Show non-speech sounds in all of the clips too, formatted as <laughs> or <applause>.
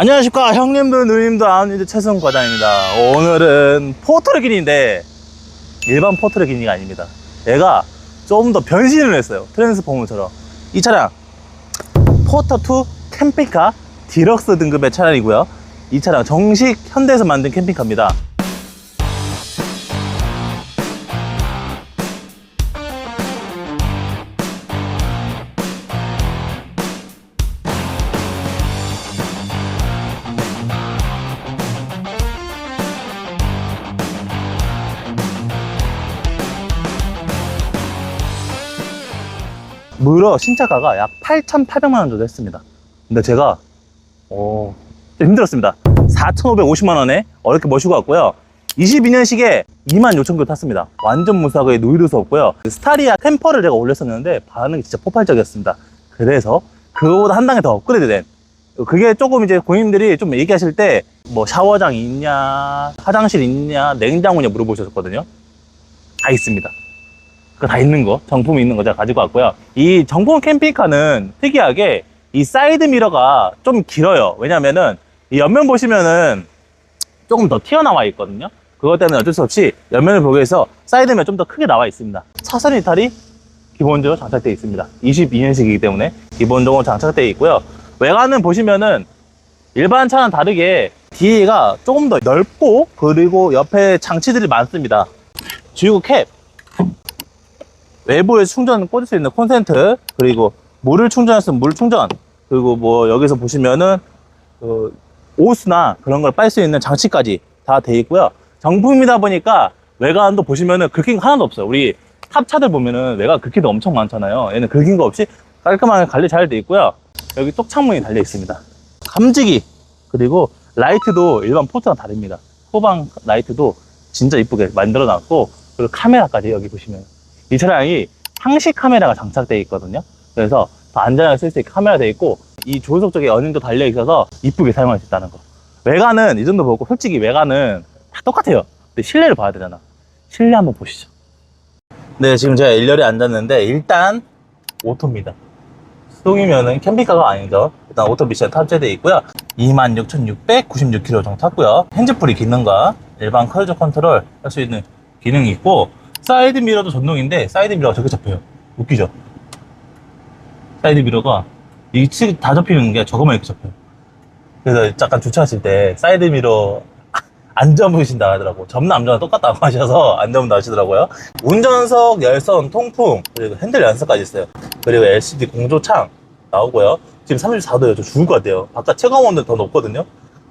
안녕하십니까. 형님들 누님들 아님들 최승 과장입니다. 오늘은 포트레긴인데 일반 포트레긴이 아닙니다. 얘가 좀더 변신을 했어요. 트랜스포머처럼. 이 차량 포터2 캠핑카 디럭스 등급의 차량이고요. 이 차량 정식 현대에서 만든 캠핑카입니다 무려 신차가가 약 8,800만 원 정도 했습니다. 근데 제가 어, 좀 힘들었습니다. 4,550만 원에 어렵게 모시고 왔고요. 22년식에 2만 6천 킬로 탔습니다. 완전 무사하게 노이도 수 없고요. 스타리아 템퍼를 제가 올렸었는데 반응이 진짜 폭발적이었습니다. 그래서 그거보다 한 단계 더 업그레이드된 그게 조금 이제 고객님들이 좀 얘기하실 때 뭐 샤워장 있냐, 화장실 있냐, 냉장고냐 물어보셨거든요. 다 있습니다. 다 있는 거, 정품이 있는 거 제가 가지고 왔고요. 이 정품 캠핑카는 특이하게 이 사이드 미러가 좀 길어요. 왜냐면은 이 옆면 보시면은 조금 더 튀어나와 있거든요. 그것 때문에 어쩔 수 없이 옆면을 보기 위해서 사이드 미러 좀더 크게 나와 있습니다. 차선 이탈이 기본적으로 장착되어 있습니다. 22년식이기 때문에 기본적으로 장착되어 있고요. 외관은 보시면은 일반 차는 다르게 뒤가 조금 더 넓고 그리고 옆에 장치들이 많습니다. 주유구 캡, 외부에 충전 꽂을 수 있는 콘센트 그리고 물을 충전했으면 물 충전 그리고 뭐 여기서 보시면은 그 오스나 그런 걸 빨 수 있는 장치까지 다 돼 있고요. 정품이다 보니까 외관도 보시면은 긁힌 거 하나도 없어요. 우리 탑차들 보면은 외관 긁힌도 엄청 많잖아요. 얘는 긁힌 거 없이 깔끔하게 관리 잘 돼 있고요. 여기 똑 창문이 달려 있습니다. 감지기 그리고 라이트도 일반 포트랑 다릅니다. 후방 라이트도 진짜 이쁘게 만들어 놨고 그리고 카메라까지 여기 보시면 이 차량이 상시 카메라가 장착되어 있거든요. 그래서 더 안전하게 쓸 수 있게 카메라 되어 있고 이 조수석 쪽에 어닝도 달려 있어서 이쁘게 사용할 수 있다는 거. 외관은 이 정도 보고 솔직히 외관은 다 똑같아요. 근데 실내를 봐야 되잖아. 실내 한번 보시죠. 네, 지금 제가 1열에 앉았는데 일단 오토입니다. 수동이면은 캠핑카가 아니죠. 일단 오토 미션 탑재되어 있고요. 26,696km 정도 탔고요. 핸즈프리 기능과 일반 커즈 컨트롤 할 수 있는 기능이 있고 사이드 미러도 전동인데 사이드 미러가 저렇게 잡혀요. 웃기죠? 사이드 미러가 이측 다 접히는 게 저거만 이렇게 잡혀요. 그래서 잠깐 주차하실 때 사이드 미러 <laughs> 안 접으신다 하더라고. 접는 암전랑 똑같다고 <laughs> 하셔서 안 접는다 하시더라고요. 운전석 열선 통풍 그리고 핸들 연석까지 있어요. 그리고 LCD 공조창 나오고요. 지금 34도예요. 저 죽을 것 같아요. 바깥 체감 온도 더 높거든요.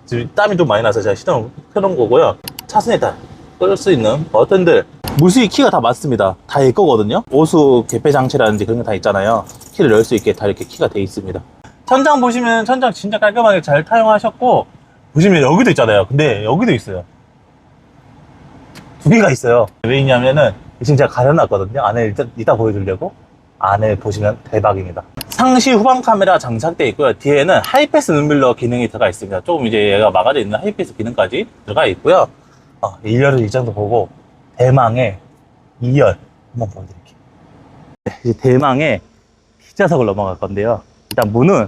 지금 땀이 좀 많이 나서 제가 시동 켜놓은 거고요. 차선에 다 끌 수 있는 버튼들 무수히 키가 다 맞습니다. 다일 거거든요. 오수 개폐 장치라든지 그런 거다 있잖아요. 키를 넣을 수 있게 다 이렇게 키가 돼 있습니다. 천장 보시면 천장 진짜 깔끔하게 잘 타용하셨고 보시면 여기도 있잖아요. 근데 여기도 있어요. 두 개가 있어요. 왜 있냐면은 지금 제가 가려놨거든요. 안에 일단 이따 보여주려고 안에 보시면 대박입니다. 상시 후방 카메라 장착되어 있고요. 뒤에는 하이패스 눈밀러 기능이 들어가 있습니다. 조금 이제 얘가 막아져 있는 하이패스 기능까지 들어가 있고요. 어, 1열을 이 정도 보고 대망의 2열 한번 보여드릴게요. 네, 이제 대망의 뒷좌석을 넘어갈 건데요. 일단 문은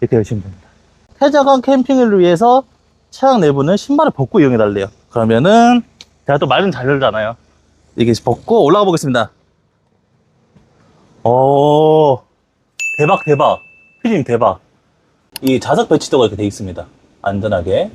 이렇게 열시면 됩니다. 쾌적한 캠핑을 위해서 차량 내부는 신발을 벗고 이용해 달래요. 그러면은 제가 또 말은 잘 들잖아요. 이렇게 벗고 올라가 보겠습니다. 오 대박 대박 피디님 대박 이 좌석 배치도가 이렇게 돼 있습니다. 안전하게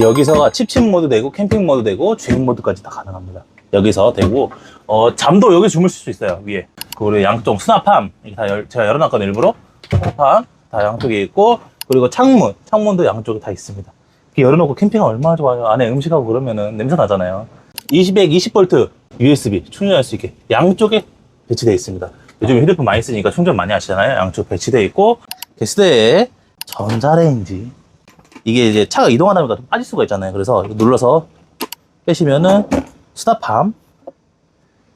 여기서가 칩칩 모드 되고 캠핑 모드 되고 주행 모드까지 다 가능합니다. 여기서 되고 어, 잠도 여기 주무실 수 있어요 위에 그리고 양쪽 수납함 다 열- 제가 열어놨거든요 일부러 수납함 다 양쪽에 있고 그리고 창문 창문도 양쪽에 다 있습니다. 이렇게 열어놓고 캠핑하면 얼마나 좋아요. 안에 음식하고 그러면은 냄새 나잖아요. 20에 20V USB 충전할 수 있게 양쪽에 배치되어 있습니다. 요즘 휴대폰 많이 쓰니까 충전 많이 하시잖아요. 양쪽 배치되어 있고 게스트에 전자레인지 이게 이제 차가 이동하다 보니까 좀 빠질 수가 있잖아요. 그래서 눌러서 빼시면은 수납함,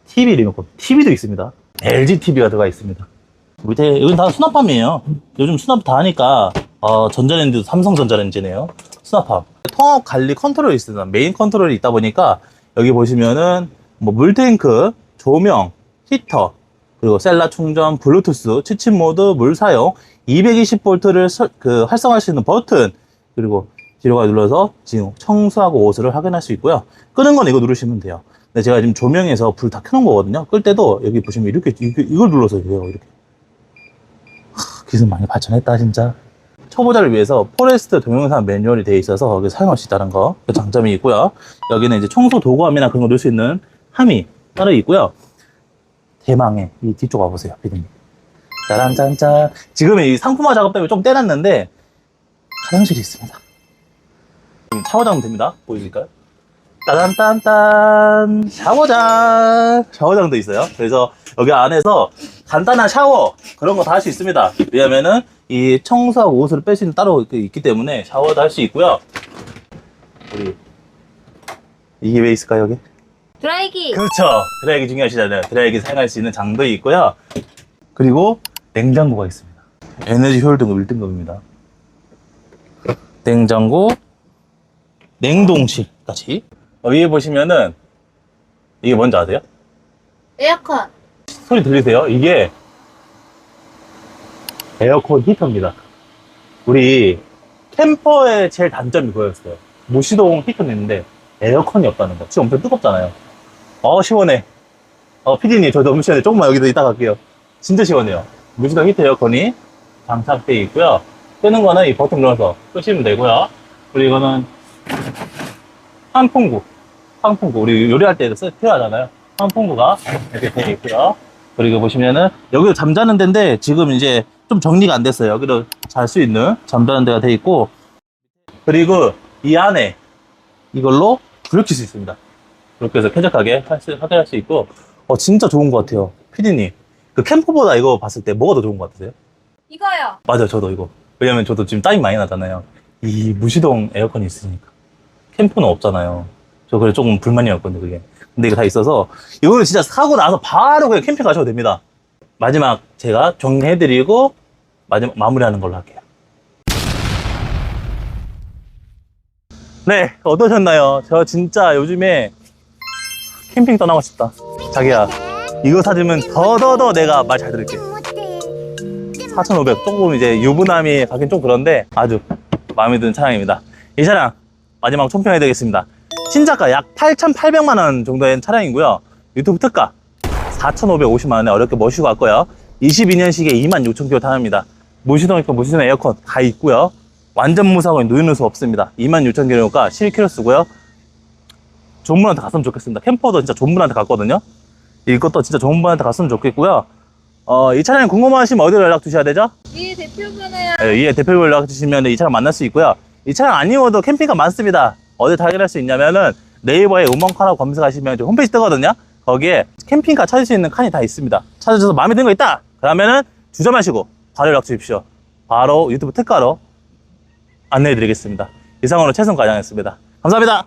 TV 리모컨, TV도 있습니다. LG TV가 들어가 있습니다. 밑에 여기 다 수납함이에요. 요즘 수납 다 하니까 어, 전자레인지도 삼성 전자레인지네요. 수납함. 통합 관리 컨트롤이 있습니다. 메인 컨트롤이 있다 보니까 여기 보시면은 뭐 물탱크, 조명, 히터, 그리고 셀라 충전, 블루투스, 취침 모드, 물 사용, 220V를 그 활성화할 수 있는 버튼 그리고 뒤로가 눌러서 지금 청소하고 오수를 확인할 수 있고요. 끄는 건 이거 누르시면 돼요. 근데 제가 지금 조명에서 불 다 켜놓은 거거든요. 끌 때도 여기 보시면 이렇게, 이렇게 이걸 눌러서 해요. 이렇게. 하, 기술 많이 발전했다 진짜. 초보자를 위해서 포레스트 동영상 매뉴얼이 되어 있어서 여기 사용할 수 있다는 거, 그 장점이 있고요. 여기는 이제 청소 도구함이나 그런 거 넣을 수 있는 함이 따로 있고요. 대망의 이 뒤쪽 와보세요, 피디님. 짜란짠짠. 지금 이 상품화 작업 때문에 좀 떼놨는데, 화장실이 있습니다. 샤워장 됩니다. 보여드릴까요? 따단딴딴. 샤워장. 샤워장도 있어요. 그래서 여기 안에서 간단한 샤워 그런 거 다 할 수 있습니다. 왜냐면은 이 청소하고 옷을 뺄 수 있는 따로 있- 있기 때문에 샤워도 할 수 있고요. 우리 이게 왜 있을까요 여기? 드라이기. 그렇죠. 드라이기 중요하시잖아요. 드라이기 사용할 수 있는 장도 있고요. 그리고 냉장고가 있습니다. 에너지 효율 등급 1등급입니다 냉장고 냉동실까지 어, 위에 보시면은 이게 뭔지 아세요? 에어컨 소리 들리세요? 이게 에어컨 히터입니다. 우리 캠퍼의 제일 단점이 그거였어요. 무시동 히터는 있는데 에어컨이 없다는 거. 지금 엄청 뜨겁잖아요. 어 시원해. 어 피디님 저 너무 시원해. 조금만 여기서 이따 갈게요. 진짜 시원해요. 무시동 히터 에어컨이 장착되어 있고요. 끄는 거는 이 버튼 눌러서 끄시면 되고요. 그리고 이거는 환풍구. 환풍구. 우리 요리할 때도 쓰- 필요하잖아요. 환풍구가 이렇게 되어 있고요. 그리고 보시면은 여기도 잠자는 데인데 지금 이제 좀 정리가 안 됐어요. 여기도 잘 수 있는 잠자는 데가 되어 있고 그리고 이 안에 이걸로 불을 켤수 있습니다. 이렇게 해서 쾌적하게 확인할 수 있고 어 진짜 좋은 것 같아요. 피디님 그 캠퍼보다 이거 봤을 때 뭐가 더 좋은 것 같으세요? 이거요 맞아요, 저도 이거. 왜냐면 저도 지금 땀이 많이 나잖아요. 이 무시동 에어컨이 있으니까. 캠프는 없잖아요. 저 그래 조금 불만이었거든요, 그게. 근데 이거 다 있어서, 이거는 진짜 사고 나서 바로 그냥 캠핑 가셔도 됩니다. 마지막 제가 정리해드리고, 마지막 마무리하는 걸로 할게요. 네, 어떠셨나요? 저 진짜 요즘에 캠핑 떠나고 싶다. 자기야, 이거 사주면 더더더 내가 말 잘 들을게. 4,500 조금 이제 유부남이 가긴 좀 그런데 아주 마음에 드는 차량입니다. 이 차량 마지막 총평해 드리겠습니다. 신작가 약 8,800만 원 정도의 차량이고요. 유튜브 특가 4,550만 원에 어렵게 모시고 왔고요. 22년식에 26,000km 타납니다. 무시동 있고 무시동 에어컨 다 있고요. 완전 무사고 누유누수 없습니다. 26,000km가 11km 쓰고요. 분한테 갔으면 좋겠습니다. 캠퍼도 진짜 분한테 갔거든요. 이것도 진짜 좋은 분한테 갔으면 좋겠고요. 어, 이 차량 궁금하시면 어디로 연락 주셔야 되죠? 이 대표분은 예, 이에 대표로 연락 주시면 이 차량 만날 수 있고요. 이 차량 아니어도 캠핑카 많습니다. 어디 발견할 수 있냐면은 네이버에 우먼카라고 검색하시면 이제 홈페이지 뜨거든요. 거기에 캠핑카 찾을 수 있는 칸이 다 있습니다. 찾으셔서 마음에 드는 거 있다! 그러면은 주저 마시고 바로 연락 주십시오. 바로 유튜브 특가로 안내해 드리겠습니다. 이상으로 최선 과장이었습니다. 감사합니다.